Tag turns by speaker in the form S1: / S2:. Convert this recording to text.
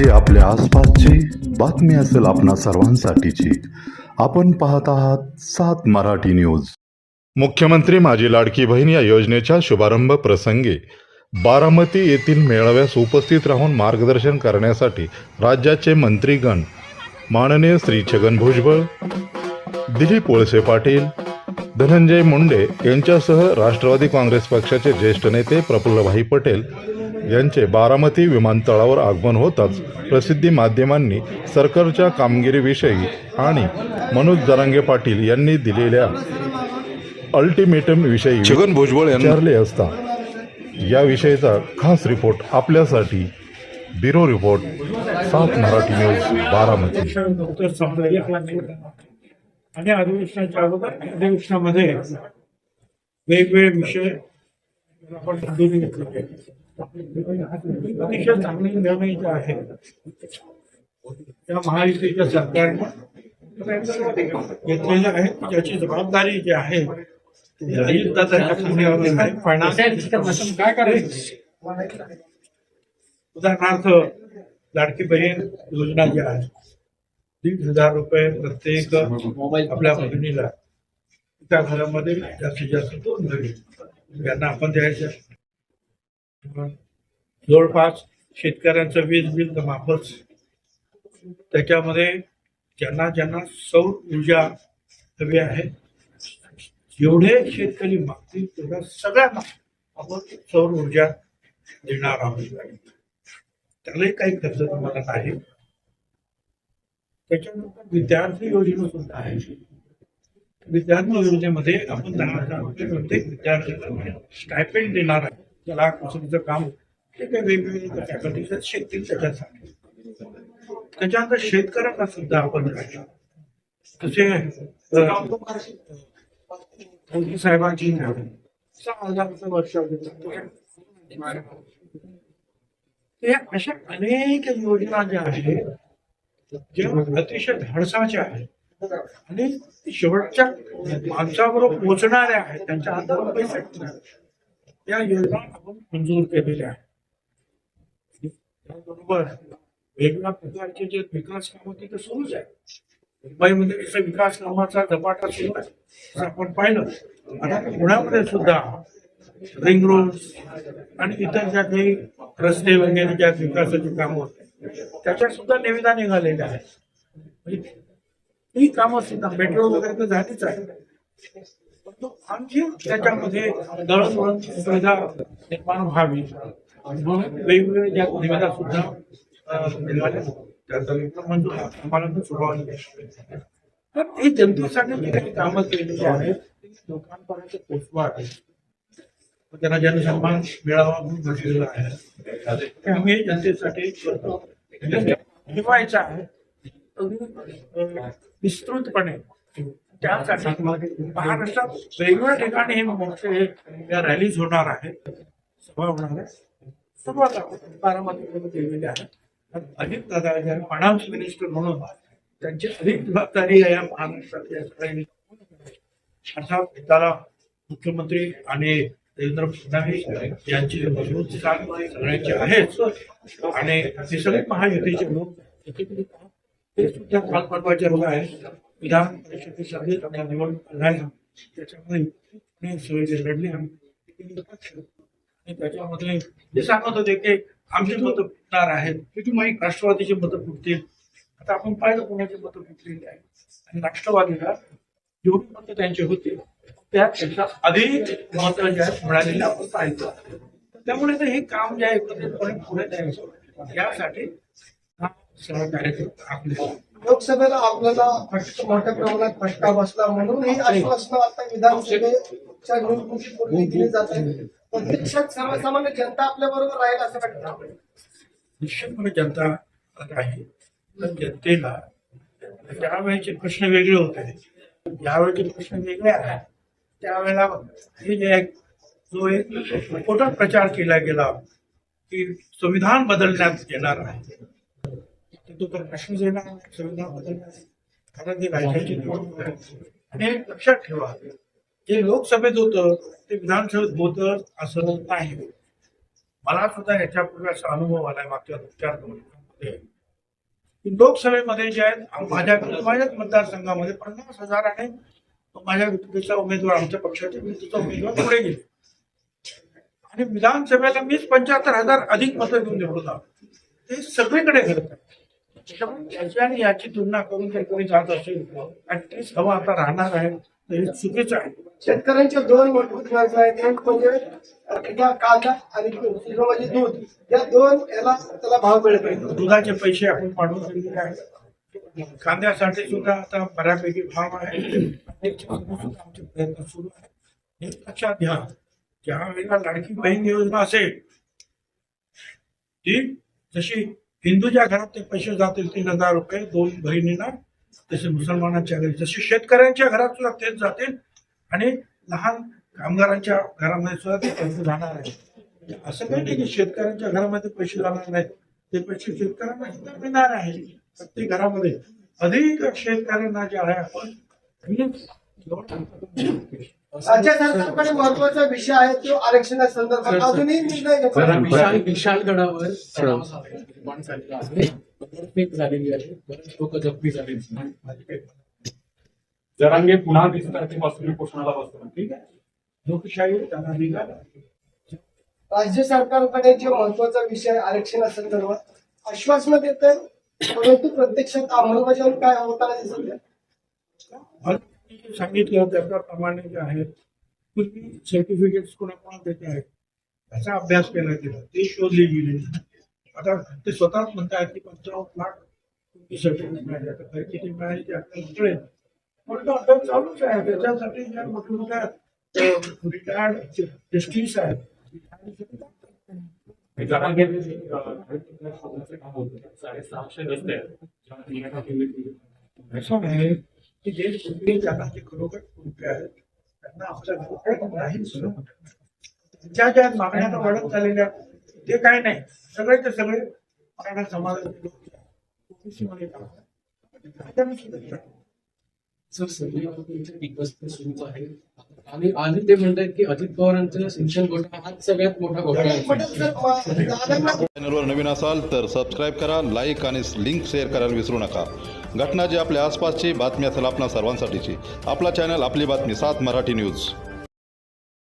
S1: जी आपल्या आसपासची बातमी असेल आपणा सर्वांसाठीची. आपण पाहत आहात सात मराठी न्यूज. मुख्यमंत्री माझी लाडकी बहीण या योजनेच्या शुभारंभ प्रसंगी बारामती येथील मेळाव्यास उपस्थित राहून मार्गदर्शन करण्यासाठी राज्याचे मंत्रीगण माननीय श्री छगन भुजबळ दिलीप वळसे पाटील धनंजय मुंडे यांच्यासह राष्ट्रवादी काँग्रेस पक्षाचे ज्येष्ठ नेते प्रफुल्लभाई पटेल यांचे बारामती विमानतळावर आगमन होताच प्रसिद्धी माध्यमांनी सरकारच्या कामगिरीविषयी आणि मनोज जरांगे पाटील यांनी दिलेल्या अल्टिमेटम विषयी
S2: छगन भुजबळ
S1: विचारले असता. याविषयीचा खास रिपोर्ट आपल्यासाठी ब्युरो रिपोर्ट सात मराठी न्यूज बारामती.
S3: आणि अधिवेशनाच्या अगोदर अधिवेशनामध्ये वेगवेगळे विषय आपण समजून अतिशय चांगले निर्णय जे आहे त्या महायुतीच्या सरकारने घेतलेले आहे ज्याची जबाबदारी जी आहे आहे. काय करायचं उदाहरणार्थ लाडकी बहीण योजना जी आहे दीड हजार रुपये प्रत्येक आपल्या बहिणीला त्या घरामध्ये जास्तीत जास्त दोन घरी यांना आपण द्यायचं जवळपास शेतकऱ्यांचं वीज बिल तर माफच. त्याच्यामध्ये ज्यांना ज्यांना सौर ऊर्जा हवी आहे जेवढे शेतकरी मागतील तेवढ्या सगळ्यांना आपण सौर ऊर्जा देणार आहोत. त्यालाही काही खर्च तुम्हाला नाही. त्याच्यानंतर विद्यार्थी योजना सुद्धा आहे. विद्यार्थी योजनेमध्ये आपण प्रत्येक विद्यार्थ्यांना स्टायपेंड देणार आहे. त्याला कुसरीचं काम ते काही वेगवेगळे फॅकल्टीज शिकतील त्याच्यासाठी त्याच्यानंतर शेतकऱ्यांना सुद्धा आपण तसे मोदी साहेबांची सहा हजार रुपये अशा अनेक योजना ज्या आहेत ज्या अतिशय धाडसाच्या आहेत. आणि शेवटच्या माणसाबरोबर पोहोचणाऱ्या आहेत त्यांच्या हातावर पैसे त्या योजना आपण मंजूर केलेल्या आहेत. त्याबरोबर वेगवेगळ्या प्रकारचे जे विकास कामं तिथे सुरूच आहे मुंबईमध्ये जसं विकास कामाचा झपाटा सुरू आहे असं आपण पाहिलं. आता पुण्यामध्ये सुद्धा रिंग रोड आणि इतर ज्या काही रस्ते वगैरे ज्या विकासाची कामं होते त्याच्या सुद्धा निविदा निघालेल्या आहेत. म्हणजे ही कामं सुद्धा मेट्रो वगैरे तर झालीच आहे. परंतु आणखी त्याच्यामध्ये दळणवळणची सुविधा निर्माण व्हावी. म्हणून वेगवेगळ्या ज्या सुविधा सुद्धा पण सुरुवात तर ही जनतेसाठी जी काही कामं केलेली आहेत ती लोकांपर्यंत पोचवावी. त्यांना जनसन्मान मिळावा म्हणून घडलेला आहे. ते आम्ही जनतेसाठी करतो ठेवायचं आहे. विस्तृतपणे. त्यासाठी महाराष्ट्रात वेगवेगळ्या ठिकाणी हे मोठे या रॅलीज होणार आहेत. सभा होणार आहे सुरुवात आपण बारामतीमध्ये केलेली आहे. आणि अजित दादा जे फायनान्स मिनिस्टर म्हणून त्यांची अधिक जबाबदारी आहे या महाराष्ट्रात या सगळ्या त्याला मुख्यमंत्री आणि देवेंद्र फडणवीस यांची मजबूत सगळ्यांची आहेच. आणि ते सगळे महायुतीचे लोक एकत्रित सुद्धा काल परवाचे लोक आहे विधान परिषदेसाठी त्यांना निवडणूक लढायला त्याच्यामध्ये पुणे सुविधा लढले आणि त्याच्यामध्ये ते सांगत होते की आमची मतं फुटणार आहेत. की तुम्ही राष्ट्रवादीची मतं फुटतील. आता आपण पाहिलं कोणाची मतं फुटलेली आहेत. आणि राष्ट्रवादीला जेवढी मतं त्यांची होती त्यापेक्षा अधिक मतं जे आहेत मिळालेली आपण पाहिलं. त्यामुळे हे काम जे आहे एकत्रितपणे पुढे द्यायचं यासाठी सगळा कार्यक्रम आपले.
S4: लोकसभेला आपल्याला मोठ्या प्रमाणात फटका बसला म्हणून ही आश्वासनं आता विधानसभेच्या निवडणुकीपूर्वी दिली जात आहे प्रत्यक्षात सर्वसामान्य जनता आपल्या बरोबर राहील असं वाटतं
S3: निश्चितपणे जनता राहील तर जनतेला त्यावेळेचे प्रश्न वेगळे होते. यावेळेचे प्रश्न वेगळे आहेत. त्यावेळेला हे जे एक जो एक खोटा प्रचार केला गेला की संविधान बदलण्यात येणार आहे. तो प्रश्न येणार नाही, संविधान बदलण्यात कारण ती राज्याची निवडणूक आणि लक्षात ठेवा जे लोकसभेत होतं ते विधानसभेत होतं असं नाही. मला सुद्धा याच्यापूर्वी असा अनुभव आलाय मागच्या चार वर्षांमध्ये. की लोकसभेमध्ये जे आहेत माझ्या माझ्याच मतदारसंघामध्ये पन्नास हजार आणि माझ्या विरोधीचा उमेदवार आमच्या पक्षाचे विरोधीचा उमेदवार पुढे गेले. आणि विधानसभेला मीच पंच्याहत्तर हजार अधिक मतं घेऊन निवडून आलो. ते सगळीकडे घडत आहे. याची आणि याची तुलना करून जर कोणी जात असेल तीच हवा आता राहणार आहे तर चुकीचं आहे.
S4: शेतकऱ्यांच्या दोन मूलभूत गरजा आहेत. एक म्हणजे कांदा आणि दुसरं म्हणजे दूध. या दोन याला त्याला भाव मिळत नाही.
S3: दुधाचे पैसे आपण वाढवून दिलेले आहेत. कांद्यासाठी सुद्धा आता बऱ्यापैकी भाव आहे. आमचे प्रयत्न सुरू आहे हे लक्षात घ्या ज्या वेळेला लाडकी बहीण योजना असेल ती जशी हिंदूच्या घरात ते पैसे जातील तीन हजार रुपये दोन बहिणींना. तसे मुसलमानांच्या घरी जसे शेतकऱ्यांच्या घरात सुद्धा तेच जातील. आणि लहान कामगारांच्या घरामध्ये सुद्धा ते पैसे जाणार आहे असं काही नाही की शेतकऱ्यांच्या घरामध्ये पैसे जाणार नाहीत. ते पैसे शेतकऱ्यांना सुद्धा मिळणार आहे प्रत्येक घरामध्ये अधिक शेतकऱ्यांना जे आहे आपण
S4: राज्य सरकारकडे महत्त्वाचा विषय आहे तो आरक्षणासंदर्भात अजूनही निर्णय.
S2: विशाल विशालगडावर तणाव झाला आहे, निर्माण झालेला आहे बर्फपेट झालेली आहे. बरेच लोक जखमी झालेली आहेत.
S5: जरांगे पुन्हा वीस तारखेपासून उपोषणाला बसतो ठीक आहे.
S3: लोकशाही
S4: राज्य सरकारकडे जे महत्त्वाचा विषय आहे आरक्षणासंदर्भात आश्वासनं देत आहे परंतु प्रत्यक्षात अंमलबजावणी काय होताना दिसत
S3: सांगितलं त्याप्रमाणे जे आहे पूर्वी सर्टिफिकेट कोणाकोणाला देते आहेत त्याचा अभ्यास केला गेला. ते शोधले गेले. आता ते स्वतःच म्हणतात की पंचावन्न लाख सर्टिफिकेट मिळाले. आता खरी किती मिळाली ते आपल्याला कळेल. पण तो अभ्यास चालूच आहे. त्याच्यासाठी ज्या मोठ्या मोठ्या रिटायर्ड जस्टिस आहेत.
S5: साडेसहाशे रस्ते आहेत.
S3: की जे पूर्वी ज्यांना जे खरोखर पूर्वी आहेत त्यांना आपल्या घरात नाहीच ज्या ज्या मागण्या वाढत चाललेल्या ते काय नाही सगळे मराठा समाजाचे करतात. कायद्याने सुद्धा करतात.
S2: सर बॉस सुरूच आहे. आणि आणि ते म्हणतात की अजित पवारांचं शिक्षण घोटाळा हाच सगळ्यात मोठा घोटाळा
S4: सर,
S1: चॅनलवर नवीन असाल तर सबस्क्राईब करा लाईक आणि लिंक शेअर करायला विसरू नका. घटना जी आपल्या आसपासची बातमी असेल आपल्या सर्वांसाठीची. आपला चॅनल आपली बातमी सात मराठी न्यूज